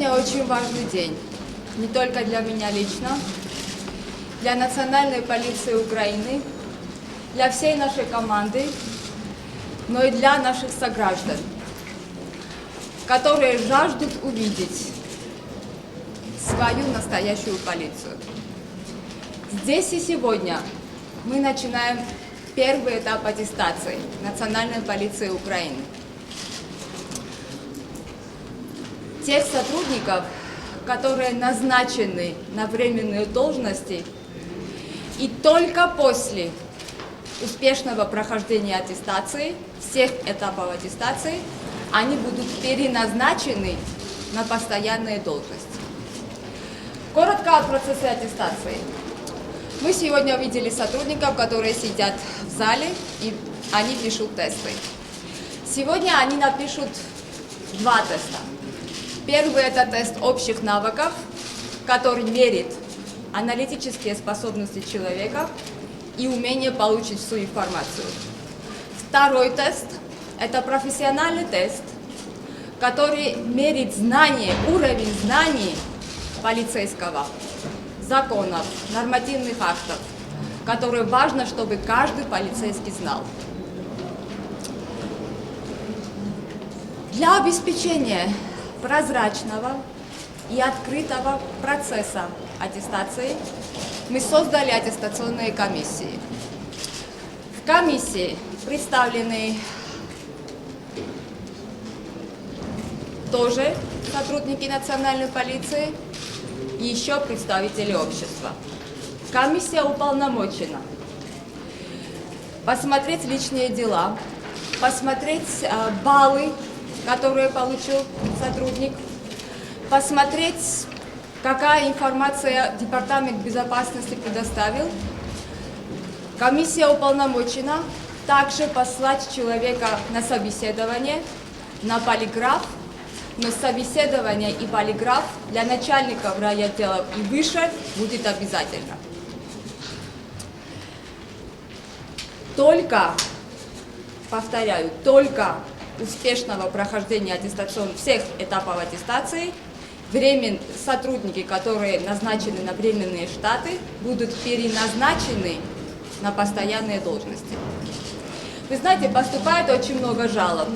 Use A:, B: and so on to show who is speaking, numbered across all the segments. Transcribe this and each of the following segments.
A: Сегодня очень важный день, не только для меня лично, для Национальной полиции Украины, для всей нашей команды, но и для наших сограждан, которые жаждут увидеть свою настоящую полицию. Здесь и сегодня мы начинаем первый этап аттестации Национальной полиции Украины. Тех сотрудников, которые назначены на временные должности, и только после успешного прохождения аттестации, всех этапов аттестации, они будут переназначены на постоянные должности. Коротко о процессе аттестации. Мы сегодня увидели сотрудников, которые сидят в зале, и они пишут тесты. Сегодня они напишут два теста. Первый это тест общих навыков, который мерит аналитические способности человека и умение получить всю информацию. Второй тест – это профессиональный тест, который мерит знание, уровень знаний полицейского, законов, нормативных актов, которые важно, чтобы каждый полицейский знал. Для обеспечения прозрачного и открытого процесса аттестации мы создали аттестационные комиссии. В комиссии представлены тоже сотрудники национальной полиции и еще представители общества. Комиссия уполномочена посмотреть личные дела, посмотреть э, баллы, которые получил сотрудник, посмотреть, какая информация Департамент безопасности предоставил. Комиссия уполномочена также послать человека на собеседование, на полиграф, но собеседование и полиграф для начальников райотделов и выше будет обязательно. Только, повторяю, только успешного прохождения аттестационных всех этапов аттестации времен, сотрудники, которые назначены на временные штаты, будут переназначены на постоянные должности. Вы знаете, поступает очень много жалоб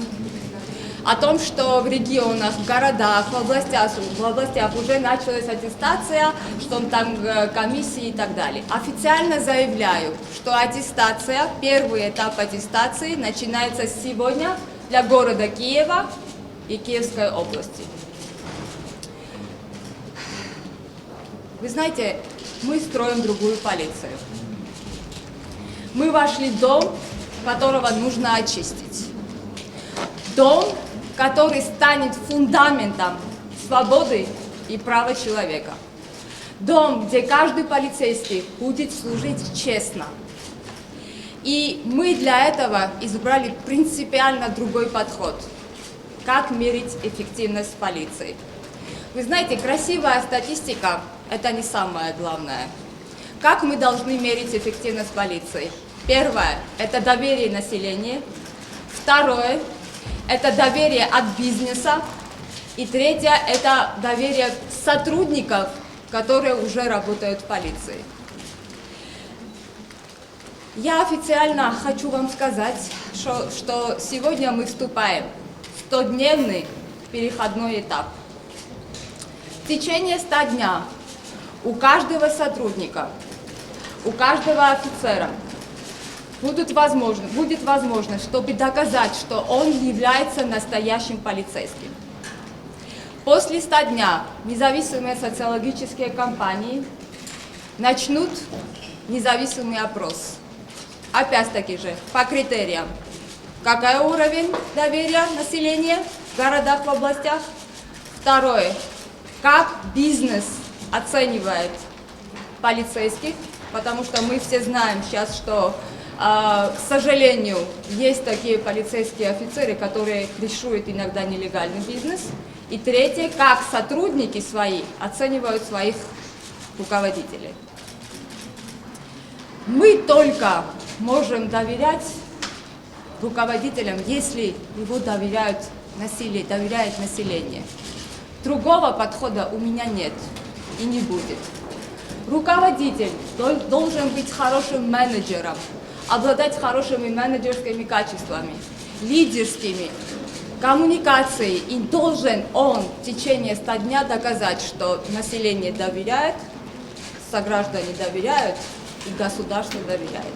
A: о том, что в регионах, в городах, в областях, в областях уже началась аттестация, что там э, комиссии и так далее. Официально заявляю, что аттестация, первый этап аттестации начинается сегодня для города Киева и Киевской области. Вы знаете, мы строим другую полицию. Мы вошли в дом, которого нужно очистить. Дом, который станет фундаментом свободы и права человека. Дом, где каждый полицейский будет служить честно. И мы для этого избрали принципиально другой подход. Как мерить эффективность полиции. Вы знаете, красивая статистика – это не самое главное. Как мы должны мерить эффективность полиции? Первое – это доверие населения. Второе это доверие от бизнеса. И третье – это доверие сотрудников, которые уже работают в полиции. Я официально хочу вам сказать, что, что сегодня мы вступаем в 100-дневный переходной этап. В течение 100 дня у каждого сотрудника, у каждого офицера – будут возможны, будет возможность, чтобы доказать, что он является настоящим полицейским. После 100 дня независимые социологические компании начнут независимый опрос. Опять-таки же, по критериям. Какой уровень доверия населения в городах, в областях? Второе. Как бизнес оценивает полицейских? Потому что мы все знаем сейчас, что а, к сожалению, есть такие полицейские офицеры, которые крышуют иногда нелегальный бизнес. И третье, как сотрудники свои оценивают своих руководителей. Мы только можем доверять руководителям, если его доверяют насилие, доверяет население. Другого подхода у меня нет и не будет. Руководитель дол- должен быть хорошим менеджером, обладать хорошими менеджерскими качествами, лидерскими, коммуникацией. И должен он в течение 100 дня доказать, что население доверяет, сограждане доверяют и государство доверяет.